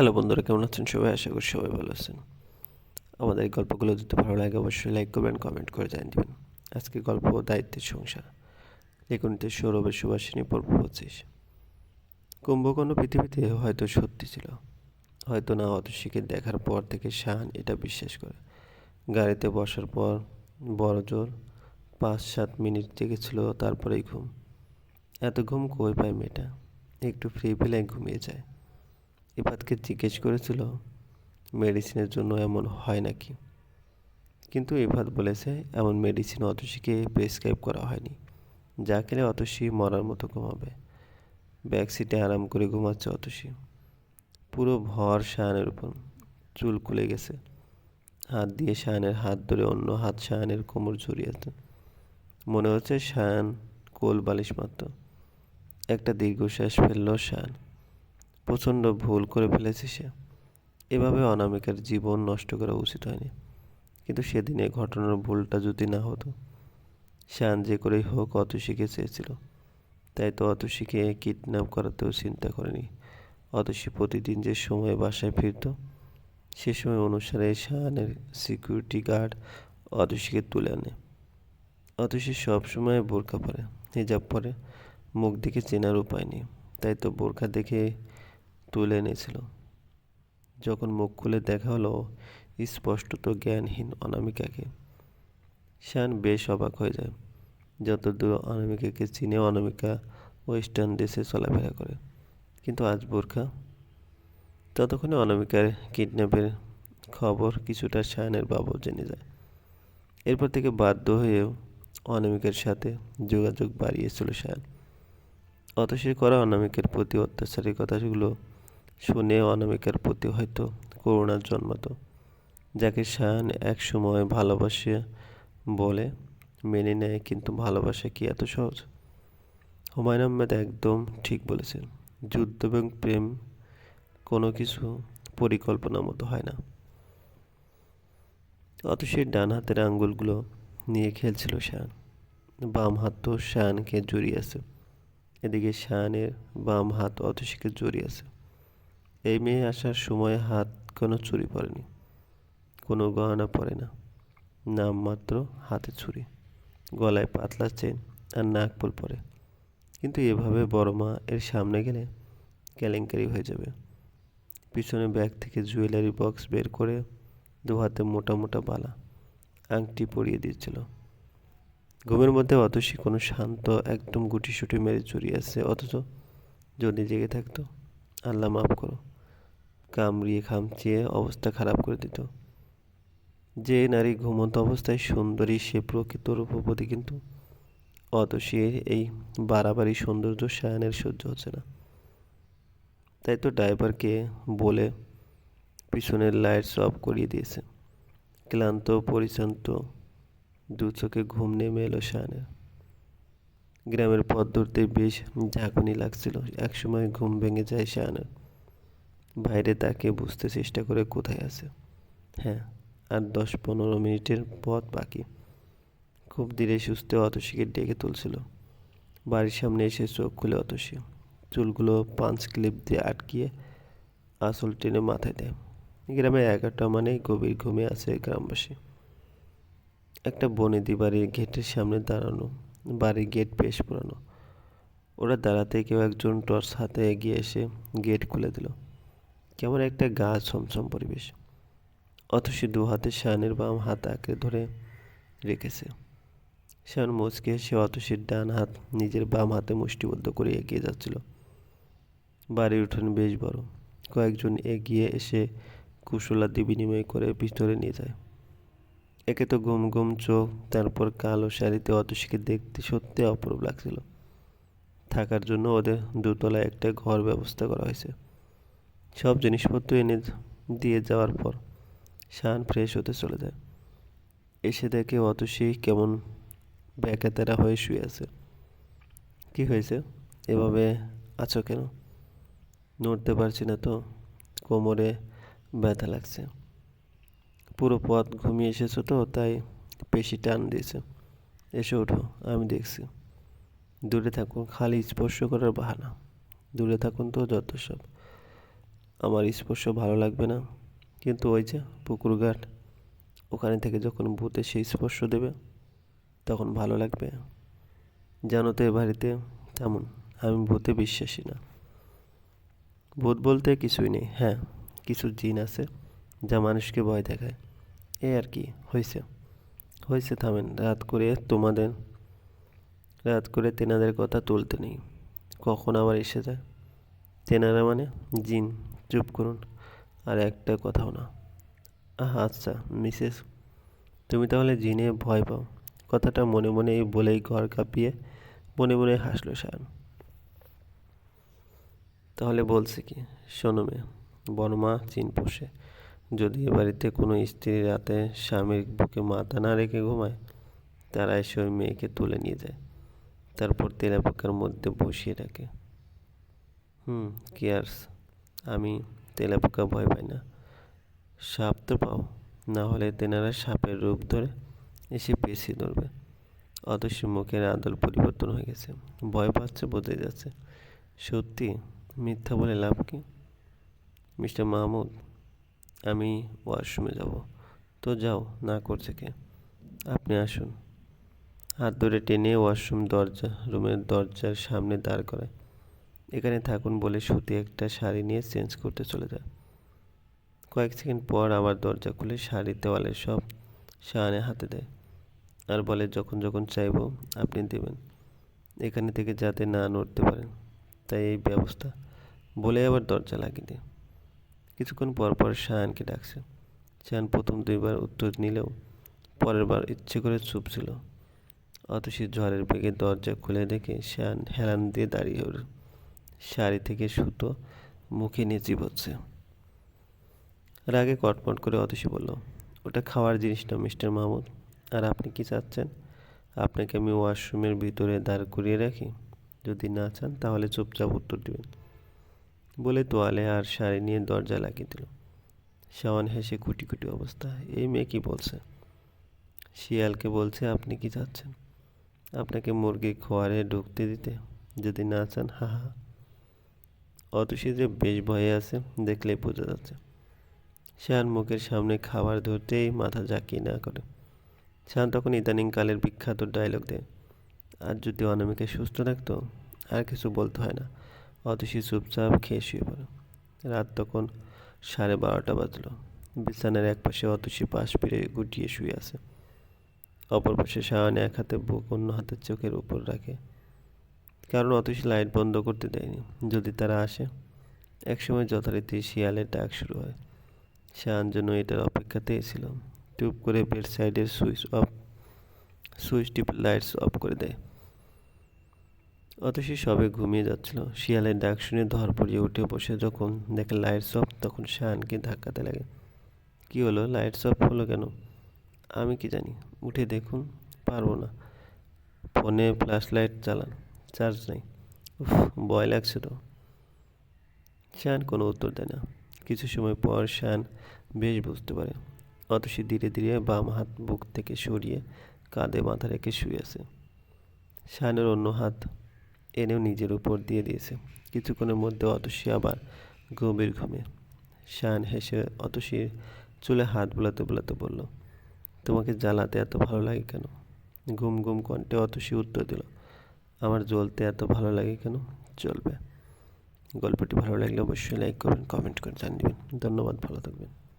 Hello বন্ধুরা, কেমন আছেন সবাই? আশা করি সবাই ভালো আছেন। আমাদের এই গল্পগুলো যদি ভালো লাগে, অবশ্যই লাইক করবেন কমেন্ট করে জানিয়ে দেবেন। আজকে গল্প দায়িত্বের সংসার। লেখনীতে সৌরভের সুবাসিনী পর্ব পঁচিশ। কুম্ভকর্ণ পৃথিবীতে হয়তো সত্যি ছিল। হয়তো না অতসীকে দেখার পর থেকে শাহান এটা বিশ্বাস করে। গাড়িতে বসার পর বড় জোর পাঁচ সাত মিনিট জেগেছিল, তারপরেই ঘুম। এত ঘুম কই পায় মেয়েটা? একটু ফ্রি পেলে ঘুমিয়ে যায়। ইফাতকে জিজ্ঞেস করেছিল, মেডিসিনের জন্য এমন হয় নাকি? কিন্তু ইফাত বলেছে, এমন মেডিসিন অতসীকে প্রেসক্রাইব করা হয়নি। যা খেলে অতসী মরার মতো ঘুমাবে। ব্যাক সিটে আরাম করে ঘুমাচ্ছে অতসী। পুরো ভর শাহানের উপর। চুল খুলে গেছে। হাত দিয়ে শাহানের হাত ধরে অন্য হাত শাহানের কোমর জড়িয়েছে মনে হচ্ছে শায়ান কোল বালিশ মাত্র একটা দীর্ঘশ্বাস ফেলল শায়ান প্রচণ্ড ভুল করে ফেলেছে সে। এভাবে অনামিকার জীবন নষ্ট করা উচিত হয়নি। কিন্তু সেদিনে ঘটনার ভুলটা যদি না হতো, শান যে করেই হোক অতসীকে চেয়েছিল। তাই তো অতসীকে কিডন্যাপ করাতেও চিন্তা করেনি। অতসী প্রতিদিন যে সময় বাসায় ফিরত, সে সময় অনুসারে শাহানের সিকিউরিটি গার্ড অতসীকে তুলে আনে। অতসী সবসময় বোরকা পরে, হিজাব পরে, মুখ দেখে চেনার উপায় নেই। তাই তো বোরখা দেখে তুলে এনেছিল। যখন মুখ খুলে দেখা হলো, স্পষ্টত জ্ঞানহীন অনামিকাকে। শান বেশ অবাক হয়ে যায়। যতদূর অনামিকাকে চিনে অনামিকা ওয়েস্টার্ন দেশে চলাফেরা করে। কিন্তু আজ বোরখা? ততক্ষণে অনামিকার কিডন্যাপের খবর কিছুটা শায়নের বাবু জেনে যায়। এরপর থেকে বাধ্য হয়েও অনামিকার সাথে যোগাযোগ বাড়িয়েছিল শায়ন অতসীর করা অনামিকের প্রতি অত্যাচারের কথাগুলো শুনে অনামিকার প্রতি হয়তো করুণার জন্মাতো যাকে শাহান এক সময় ভালোবাসে বলে, মেনে নেয় কিন্তু ভালোবাসা কি এত সহজ? হুমায়ুন আহমেদ একদম ঠিক বলেছেন, যুদ্ধ এবং প্রেম কোনো কিছু পরিকল্পনা মতো হয় না। অত সেই ডান হাতের আঙ্গুলগুলো নিয়ে খেলছিল শাহান বাম হাত তো শাহানকে জড়িয়ে আছে। এদিকে শাহানের বাম হাত অতসীকে জড়িয়ে আছে। এই মেয়ে আসার সময় হাত কোনো চুরি পড়েনি কোনো গহনা পরে না। নাম মাত্র হাতে ছুরি গলায় পাতলা চেন আর নাক নাকপুল পরে। কিন্তু এভাবে বড় মা এর সামনে গেলে কেলেঙ্কারি হয়ে যাবে। পিছনে ব্যাগ থেকে জুয়েলারি বক্স বের করে দু হাতে মোটা মোটা বালা, আংটি পরিয়ে দিয়েছিল। ঘুমের মধ্যে অতসী কোনো শান্ত একদম গুটিসুটি মেরে চুরি আছে অথচ যদি জেগে থাকতো, আল্লাহ মাফ করো। কামড়িয়ে খামচিয়ে অবস্থা খারাপ করে দিত। যে নারী ঘুমন্ত অবস্থায় সুন্দরী, সে প্রকৃত রূপবতী কিন্তু অতসীর এই বাড়াবাড়ি সৌন্দর্য শায়নের সহ্য হচ্ছে না। তাই তো ড্রাইভারকে বলে পিছনের লাইটস অফ করিয়ে দিয়েছে। ক্লান্ত পরিশান্ত দু চোখে ঘুম নেমে এলো শায়নের গ্রামের পথ ধরতে বেশ ঝাঁকুনি লাগছিল। একসময় ঘুম ভেঙে যায় শায়নের বাইরে তাকে বুঝতে চেষ্টা করে কোথায় আছে। হ্যাঁ আর দশ পনেরো মিনিটের পথ বাকি। খুব ধীরে সুস্থে অতসীকে ডেকে তুলছিল। বাড়ির সামনে এসে চোখ খুলে অতসী। চুলগুলো পাঁচ ক্লিপ দিয়ে আটকিয়ে আসল টেনে মাথায় দেয়। গ্রামে এগারোটা মানে গভীর ঘুমে আছে গ্রামবাসী। একটা বনেদি বাড়ির গেটের সামনে দাঁড়ানো। বাড়ির গেট বেশ পুরানো। ওরা দাঁড়াতে কেউ একজন টর্চ হাতে এগিয়ে এসে গেট খুলে দিল। কেমন একটা গা ছমছম পরিবেশ। অথচ দু হাতে শানের বাম হাত আঁকড়ে ধরে রেখেছে। শান মুচকে এসে অতসীর ডান হাত নিজের বাম হাতে মুষ্টিবদ্ধ করে এগিয়ে যাচ্ছিল। বাড়ির উঠোন বেশ বড়। কয়েকজন এগিয়ে এসে কুশলাদি বিনিময় করে ভিতরে নিয়ে যায়। একে তো ঘুম ঘুম চোখ, তারপর কালো শাড়িতে অতসীকে দেখতে সত্যি অপরূপ লাগছিল। থাকার জন্য ওদের দুতলায় একটা ঘর ব্যবস্থা করা হয়েছে। সব জিনিসপত্র এনে দিয়ে যাওয়ার পর শান ফ্রেশ হতে চলে যায়। এসে দেখে অত অতসী কেমন ব্যাকাতেরা হয়ে শুয়ে আছে। কি হয়েছে? এভাবে আছো কেন? নড়তে পারছি না তো, কোমরে ব্যথা লাগছে। পুরো পথ ঘুমিয়ে এসেছ তো, তাই পেশি টান দিয়েছে। এসে ওঠো, আমি দেখছি। দূরে থাকুন, খালি স্পর্শ করার বাহানা। দূরে থাকুন তো, যত সব। আমার স্পর্শ ভালো লাগবে না। কিন্তু ওই যে পুকুর ঘাট, ওখানে থেকে যখন ভূত এসে স্পর্শ দেবে, তখন ভালো লাগবে। জানো তো এ বাড়িতে তেমন, আমি ভূতে বিশ্বাসী না। ভূত বলতে কিছুই নেই হ্যাঁ কিছু জিন আছে যা মানুষকে ভয় দেখায়। এই আর কি, হয়েছে। হয়েছে, থামেন, রাত করে তোমাদের, রাত করে তেনাদের কথা তুলতে নেই। কখন আবার এসে যায়? তেনারা মানে জিন। চুপ করুন, আর একটা কথাও না। আচ্ছা মিসেস, তুমি তাহলে জিনে ভয় পাও। কথাটা মনে মনে বলেই ঘর কাঁপিয়ে মনে মনে হাসলো শান তাহলে বলছে কি, শোনো মেয়ে, বনমা চিন পোষে। যদি এ বাড়িতে কোনো স্ত্রী রাতে স্বামীর বুকে মাথা না রেখে ঘুমায়, তারা এসে ওই মেয়েকে তুলে নিয়ে যায়। তারপর তেলাপোকার মধ্যে বসিয়ে রাখে। হুম কেয়ার্স আমি তেলাপোকা ভয় পাই না। সাপ তো পাও, না হলে তেনারা সাপের রূপ ধরে এসে পেছিয়ে ধরবে। অথচ মুখের আদল পরিবর্তন হয়ে গেছে, ভয় পাচ্ছে বোঝাই যাচ্ছে। সত্যি মিথ্যা বলে লাভ কি? মিস্টার মাহমুদ, আমি ওয়াশরুমে যাব। তো যাও, না করছে কে? আপনি আসুন। হাত ধরে টেনে ওয়াশরুম দরজা, রুমের দরজার সামনে দাঁড় করায়। এখানে থাকুন বলে সুতি একটা শাড়ি নিয়ে চেঞ্জ করতে চলে যায়। কয়েক সেকেন্ড পর আবার দরজা খুলে শাড়ি দেওয়ালে সব শাহানে হাতে দেয় আর বলে, যখন যখন চাইব আপনি দেবেন। এখানে থেকে যাতে না নড়তে পারেন। তাই এই ব্যবস্থা বলে আবার দরজা লাগিয়ে দেয়। কিছুক্ষণ পর পর শাহানকে ডাকছে। শাহান প্রথম দুইবার উত্তর নিলেও পরের বার ইচ্ছে করে চুপ ছিল। অতসী ঝড়ের বেগে দরজা খুলে দেখে শান হেলান দিয়ে দাঁড়িয়ে ওর শাড়ি থেকে সুতো মুখে নিয়ে চিবোচ্ছে। রাগে কটমট করে অতসী বলল, ওটা খাওয়ার জিনিস না, মিস্টার মাহমুদ। আর আপনি কি চাচ্ছেন? আপনাকে আমি ওয়াশরুমের ভিতরে দাঁড় করিয়ে রাখি। যদি না চান, তাহলে চুপচাপ উত্তর দেবেন। বলে তোয়ালে আর শাড়ি নিয়ে দরজা লাগিয়ে দিল। শাওয়ান হেসে কুটি কুটি অবস্থা, এই মেয়ে কি বলছে? শিয়ালকে বলছে, আপনি কি চাচ্ছেন? আপনাকে মুরগি খোয়ারে ঢুকতে দিতে? যদি না চান, হা হা অতসী যে বেশ ভয়ে আছে, দেখলেই বোঝা যাচ্ছে। শান মুখের সামনে খাবার ধরতেই মাথা জাকিয়ে না করে। শান তখন ইদানিংকালের বিখ্যাত ডায়লগ দেয়। আর যদি অনামিকা সুস্থ থাকতো, আর কিছু বলতে হয় না। অতসী চুপচাপ খেয়ে শুয়ে পড়ে। রাত তখন সাড়ে বারোটা বাজলো। বিছানার এক পাশে অতসী পাশ ফিরে গুটিয়ে শুয়ে আছে। অপর পাশে শাহান এক হাতে বুক অন্য হাতে চোখের উপর রাখে। কারণ অতসী লাইট বন্ধ করতে দেয়নি, যদি তারা আসে। একসময় যথারীতি শিয়ালের ডাক শুরু হয়। শাহান জন্য এটার অপেক্ষাতেই ছিল। টিউব করে বেড সাইডের সুইচ অফ, সুইচ টিপ লাইটস অফ করে দেয়। অতসী সবে ঘুমিয়ে যাচ্ছিল। শিয়ালের ডাক শুনে ধর পড়িয়ে উঠে বসে যখন দেখে লাইটস অফ, তখন শাহানকে ধাক্কাতে লাগে। কি হলো? লাইটস অফ হলো কেন? আমি কি জানি? উঠে দেখুন, পারব না। ফোনে ফ্ল্যাশ লাইট চালান। চার্জ নেই। উফ, ভয় লাগছে তো। শান কোনো উত্তর দেয় না। কিছু সময় পর শান বেশ বুঝতে পারে। অতসী ধীরে ধীরে বাম হাত বুক থেকে সরিয়ে কাঁধে মাথা রেখে শুয়ে আছে। শানের অন্য হাত এনেও নিজের উপর দিয়ে দিয়েছে। কিছুক্ষণের মধ্যে অতসী আবার গভীর ঘুমে। শান হেসে অতসীর চুলে হাত বোলাতে বোলাতে বলল, তোমাকে জ্বালাতে এত ভালো লাগে কেন? ঘুম ঘুম কণ্ঠে অতসী উত্তর দিল আমার জ্বলতে এত ভালো লাগে কেন? চলবে গল্পটি ভালো লাগলে অবশ্যই লাইক করবেন কমেন্ট করে জানিয়ে দেবেন। ধন্যবাদ, ভালো থাকবেন।